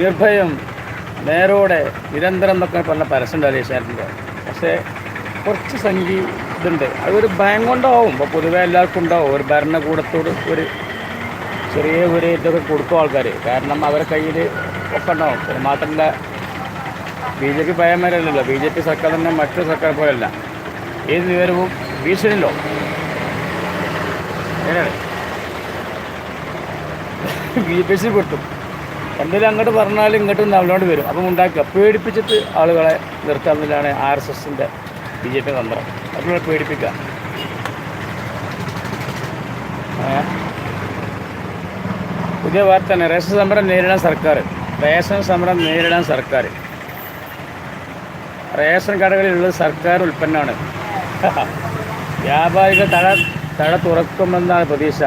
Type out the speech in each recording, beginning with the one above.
നിർഭയം നേരോടെ നിരന്തരം എന്നൊക്കെ പറഞ്ഞ പരസ്യം ഏഷ്യാനെറ്റിന്റെ. പക്ഷേ കുറച്ച് സംഖ്യ ഇതുണ്ട്. അതൊരു ഭയം കൊണ്ടാവും. ഇപ്പോൾ പൊതുവെ എല്ലാവർക്കും ഉണ്ടാവും. ഒരു ഭരണകൂടത്തോട് ഒരു ചെറിയ ഒരു ഇതൊക്കെ കൊടുക്കും ആൾക്കാർ കാരണം അവരെ കയ്യിൽ ഒക്കെ ഉണ്ടാവും. മാത്രമല്ല ബി ജെ പി ഭയം ഭയമരല്ലല്ലോ ബി ജെ പി സർക്കാർ തന്നെ മറ്റു സർക്കാർ പോലെയല്ല. ഏത് വിവരവും ഭീഷണിയിലോ? ബി ജെ പി പെട്ടും എന്തെങ്കിലും അങ്ങോട്ട് പറഞ്ഞാലും ഇങ്ങോട്ടും നമ്മളോട് വരും. അപ്പം ഉണ്ടാക്കുക. പേടിപ്പിച്ചിട്ട് ആളുകളെ നിർത്താമെന്നതാണ് ആർ എസ് എസിന്റെ ബി ജെ പി തന്ത്രം. അതുപോലെ പേടിപ്പിക്കുക. പുതിയ വാർത്തയാണ്. റേഷൻ സമരം നേരിടാൻ സർക്കാർ. റേഷൻ സമരം നേരിടാൻ സർക്കാർ. റേഷൻ കടകളിലുള്ളത് സർക്കാർ ഉൽപ്പന്നമാണ്. വ്യാപാരികൾ തട തട തുറക്കുമെന്നാണ് പ്രതീക്ഷ.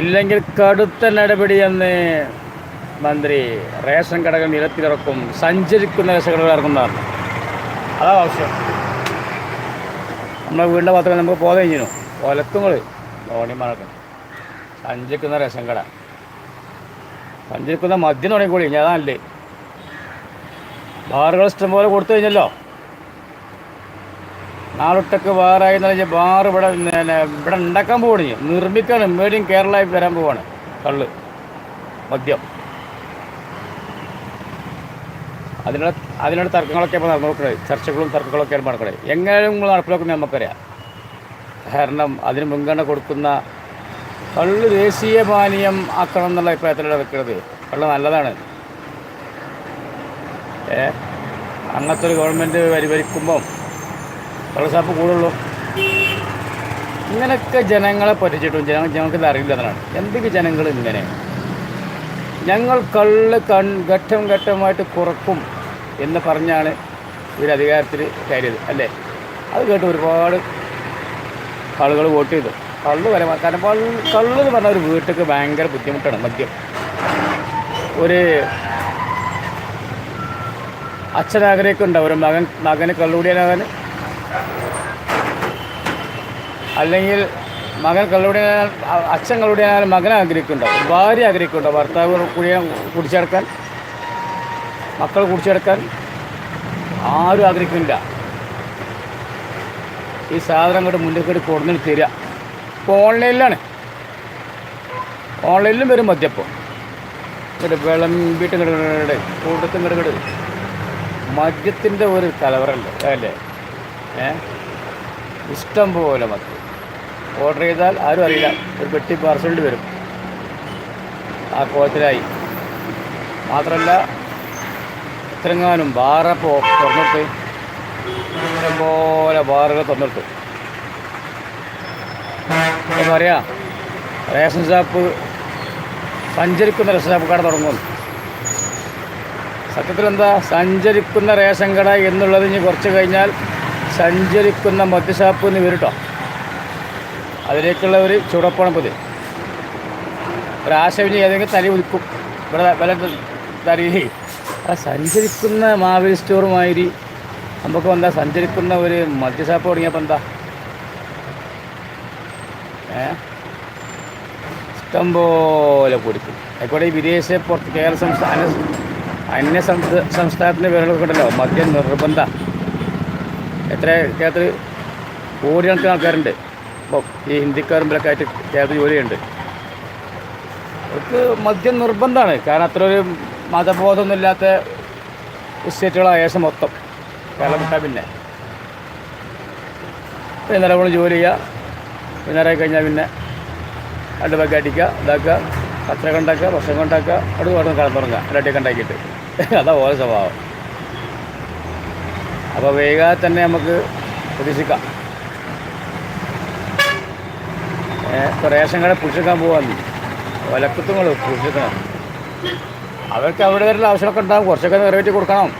ഇല്ലെങ്കിൽ കടുത്ത നടപടിയെന്ന് മന്ത്രി റേഷൻ കടകൾ നിരത്തിലിറക്കും സഞ്ചരിക്കുന്ന റേഷൻ കടകൾ ഇറക്കുന്നതാണ്. അതാ ആവശ്യം. നമ്മളെ വീടിന്റെ മാത്രമേ നമുക്ക് പോകാൻ കഴിഞ്ഞു ഒലത്തുങ്ങൾ ഓണിമാനൊക്കെ സഞ്ചരിക്കുന്ന റേഷൻ കട. സഞ്ചരിക്കുന്ന മദ്യം തുടങ്ങിക്കോളി ഞാൻ അതാണല്ലേ ബാറുകൾ ഇഷ്ടംപോലെ കൊടുത്തു കഴിഞ്ഞല്ലോ. നാളൊട്ടൊക്കെ ബാറായി എന്ന് ബാർ ഇവിടെ ഇവിടെ ഉണ്ടാക്കാൻ പോകണി നിർമ്മിക്കണം മേടിയും കേരളമായി വരാൻ പോവാണ് കള്ള് മദ്യം. അതിനുള്ള അതിനുള്ള തർക്കങ്ങളൊക്കെ ഇപ്പോൾ നടന്നു നോക്കണേ. ചർച്ചകളും തർക്കങ്ങളൊക്കെയാണ് നടക്കണേ. എങ്ങനെയും നിങ്ങൾ നടപ്പിലാക്കുന്നത് നമുക്കറിയാം. കാരണം അതിന് മുൻഗണന കൊടുക്കുന്ന കള്ള് ദേശീയ പാനീയം ആക്കണം എന്നുള്ള അഭിപ്രായത്തിലാണ് നിൽക്കുന്നത് കള്ള് നല്ലതാണ്. ഏ? അങ്ങനത്തെ ഒരു ഗവൺമെന്റ് പരിഭരിക്കുമ്പം കള്ളസാപ്പ് കൂടുള്ളൂ. ഇങ്ങനെയൊക്കെ ജനങ്ങളെ പറ്റിച്ചിട്ടും ജനങ്ങൾ ഞങ്ങൾക്ക് അറിയില്ല എന്നാണ് എന്തൊക്കെ ജനങ്ങൾ ഇങ്ങനെ? ഞങ്ങൾ കള്ള് കൺ ഘട്ടം ഘട്ടമായിട്ട് കുറക്കും. എന്ന് പറഞ്ഞാണ് ഇവർ അധികാരത്തിൽ കയറിയത് അല്ലേ? അത് കേട്ട് ഒരുപാട് ആളുകൾ വോട്ട് ചെയ്തു. കള്ള് വരെ കാരണം കള്ള് കള്ള് എന്ന് പറഞ്ഞാൽ ഒരു വീട്ടിലേക്ക് ഭയങ്കര ബുദ്ധിമുട്ടാണ് മദ്യം. ഒരു അച്ഛനാഗ്രഹമൊക്കെ ഉണ്ടാവും ഒരു മകൻ മകന് കള്ളുകൂടിയാനാകാൻ അല്ലെങ്കിൽ മകൻ കള്ളുകൂടിയാൻ അച്ഛൻ കള്ളുകൂടിയാനാകാൻ മകൻ ആഗ്രഹിക്കുന്നുണ്ടാവും ഭാര്യ ആഗ്രഹിക്കുന്നുണ്ടാവും ഭർത്താവ് കുടിയാൻ കുടിച്ചെടുക്കാൻ. മക്കൾ കുടിച്ചെടുക്കാൻ ആരും ആഗ്രഹിക്കുന്നില്ല. ഈ സാധനം അങ്ങോട്ട് മുന്നിൽ കൂടി കൊടുന്നിട്ട് തരിക. ഇപ്പോൾ ഓൺലൈനിലാണ്. ഓൺലൈനിലും വരും മദ്യപ്പം ഇങ്ങോട്ട് വിളമ്പിട്ട് ഇങ്ങോട്ട് കൂട്ടത്തും ഇങ്ങോട്ട് മദ്യത്തിന്റെ ഒരു കലവറുണ്ട് അല്ലേ? ഏ? ഇഷ്ടം പോലെ മദ്യം. ഓർഡർ ചെയ്താൽ ആരും അറിയില്ല. ഒരു പെട്ടി പാർസലിൽ വരും. ആ കോലത്തിലായി. മാത്രമല്ല എത്രങ്ങാനും ബാറപ്പോൾ തുറന്നിട്ട് ഇഷ്ടംപോലെ ബാറുകൾ തുറന്നിട്ട് എന്താ പറയാ റേഷൻ ഷാപ്പ് സഞ്ചരിക്കുന്ന റേഷൻ ഷാപ്പ് കട തുടങ്ങുന്നു സത്യത്തിൽ എന്താ സഞ്ചരിക്കുന്ന റേഷൻ കട എന്നുള്ളത് ഇനി കുറച്ച് കഴിഞ്ഞാൽ സഞ്ചരിക്കുന്ന മദ്യഷാപ്പ് എന്ന് വരും അതിലേക്കുള്ള ഒരു ചുടപ്പാണ് പുതിയ ഒരാശവിന് ഏതെങ്കിലും തലി ഉദിക്കും. ഇവിടെ വില തലയിൽ ആ സഞ്ചരിക്കുന്ന മാവേലി സ്റ്റോർ മാതിരി നമുക്ക് എന്താ സഞ്ചരിക്കുന്ന ഒരു മദ്യഷാപ്പ് തുടങ്ങിയപ്പോൾ എന്താ? ഏ? ഇഷ്ടംപോലെ കൊടുക്കും ആയിക്കോട്ടെ ഈ വിദേശ പുറത്ത് കേരള സംസ്ഥാന അന്യ സംസ്ഥ സംസ്ഥാനത്തിന്റെ പേരുകളൊക്കെ ഉണ്ടല്ലോ മദ്യം നിർബന്ധ. എത്ര കേരളത്തിൽ കോടിക്കണക്കിന് ആൾക്കാരുണ്ട്. ഇപ്പോൾ ഈ ഹിന്ദിക്കാരും ഇവരൊക്കെ ആയിട്ട് കേരളത്തിൽ ജോലിയുണ്ട്. അവർക്ക് മദ്യം നിർബന്ധമാണ്. കാരണം അത്ര ഒരു മതബോധമൊന്നുമില്ലാത്ത എസ്റ്റേറ്റുകളാണ് ശേഷം മൊത്തം. കേരളം വിട്ടാൽ പിന്നെ. ഇന്നലെ നമ്മൾ ജോലി ചെയ്യുക വൈകുന്നേരം കഴിഞ്ഞാൽ പിന്നെ രണ്ട് ബാഗ് അടിക്കുക ഇതാക്കുക കച്ചറ ഉണ്ടാക്കുക ഭക്ഷണം ഉണ്ടാക്കുക അവിടെ അവിടെ കിടന്നുറങ്ങുക രണ്ടൊക്കെ ഉണ്ടാക്കിയിട്ട്. അതാ ഓരോ സ്വഭാവം. അപ്പോൾ വൈകാതെ തന്നെ നമുക്ക് പ്രതീക്ഷിക്കാം. ഇപ്പോൾ റേഷൻ കട പുഷിക്കാൻ പോകാൻ കൂടെ പുഷിക്കണം അവർക്ക് അവിടെ വരെയുള്ള ആവശ്യമൊക്കെ ഉണ്ടാകും കുറച്ചൊക്കെ നിറവേറ്റി കൊടുക്കണം.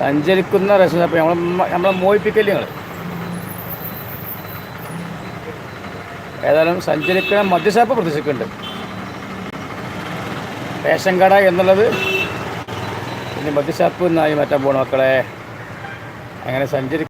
സഞ്ചരിക്കുന്ന രസം അപ്പോൾ നമ്മൾ നമ്മളെ മോഹിപ്പിക്കല്ലേ നിങ്ങൾ ഏതായാലും സഞ്ചരിക്കുന്ന മദ്യസാപ്പ് പ്രതീക്ഷിക്കുന്നുണ്ട് റേഷൻ കട എന്നുള്ളത് ഇനി മദ്യസാപ്പ് എന്നായി മാറ്റാൻ പോകണം മക്കളെ. അങ്ങനെ സഞ്ചരി